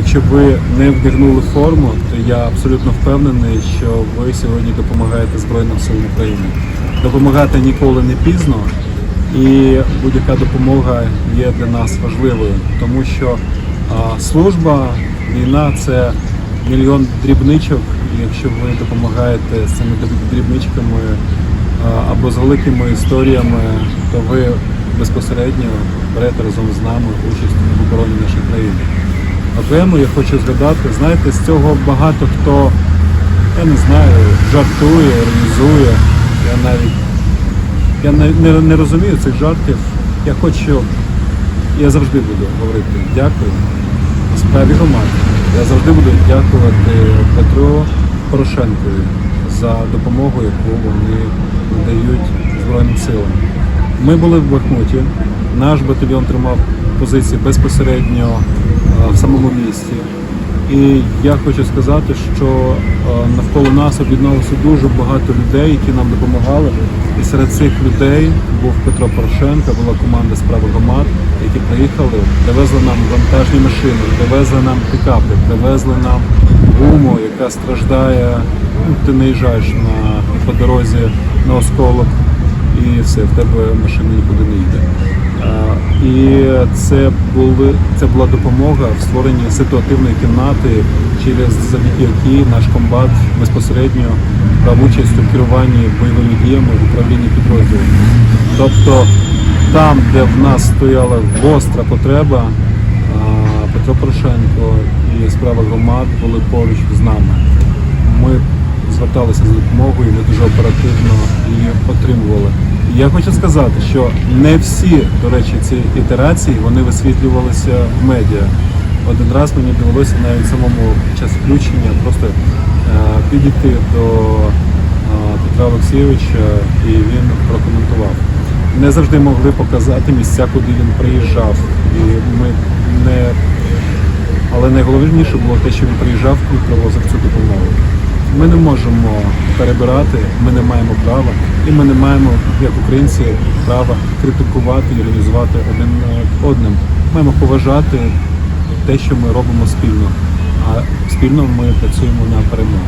Якщо ви не вдягнули форму, то я абсолютно впевнений, що ви сьогодні допомагаєте Збройним силам України. Допомагати ніколи не пізно, і будь-яка допомога є для нас важливою, тому що а, служба, війна це мільйон дрібничок. І якщо ви допомагаєте з цими дрібничками а, або з великими історіями, то ви безпосередньо берете разом з нами участь в обороні нашої країни. Окремо я хочу згадати, знаєте, з цього багато хто, я не знаю, жартує, іронізує. Я навіть я не, не, розумію цих жартів. Я хочу, я завжди буду говорити дякую справі громади. Я завжди буду дякувати Петру Порошенкові за допомогу, яку вони надають Збройним силам. Ми були в Бахмуті, наш батальйон тримав позиції безпосередньо в самому місті. І я хочу сказати, що е, навколо нас об'єдналося дуже багато людей, які нам допомагали. І серед цих людей був Петро Порошенко, була команда справи громад, які приїхали, привезли нам вантажні машини, привезли нам пікапи, привезли нам гуму, яка страждає. Ну, ти не їжджаєш на по дорозі на осколок, і все, в тебе машина нікуди не йде. І це були це була допомога в створенні ситуативної кімнати, через завдяки якій наш комбат безпосередньо брав участь у керуванні бойовими діями в управлінні підрозділом. Тобто там, де в нас стояла гостра потреба, Петро Порошенко і справа громад були поруч з нами. Ми зверталися за допомогою, ми дуже оперативно її отримували. Я хочу сказати, що не всі, до речі, ці ітерації вони висвітлювалися в медіа. Один раз мені довелося навіть самому під час включення просто е, підійти до е, Петра Олексійовича і він прокоментував. Не завжди могли показати місця, куди він приїжджав. І ми не але найголовніше було те, що він приїжджав і привозив цю допомогу. Ми не можемо перебирати, ми не маємо права, і ми не маємо, як українці, права критикувати і реалізувати один е, одним. Маємо поважати те, що ми робимо спільно. А спільно ми працюємо на перемогу.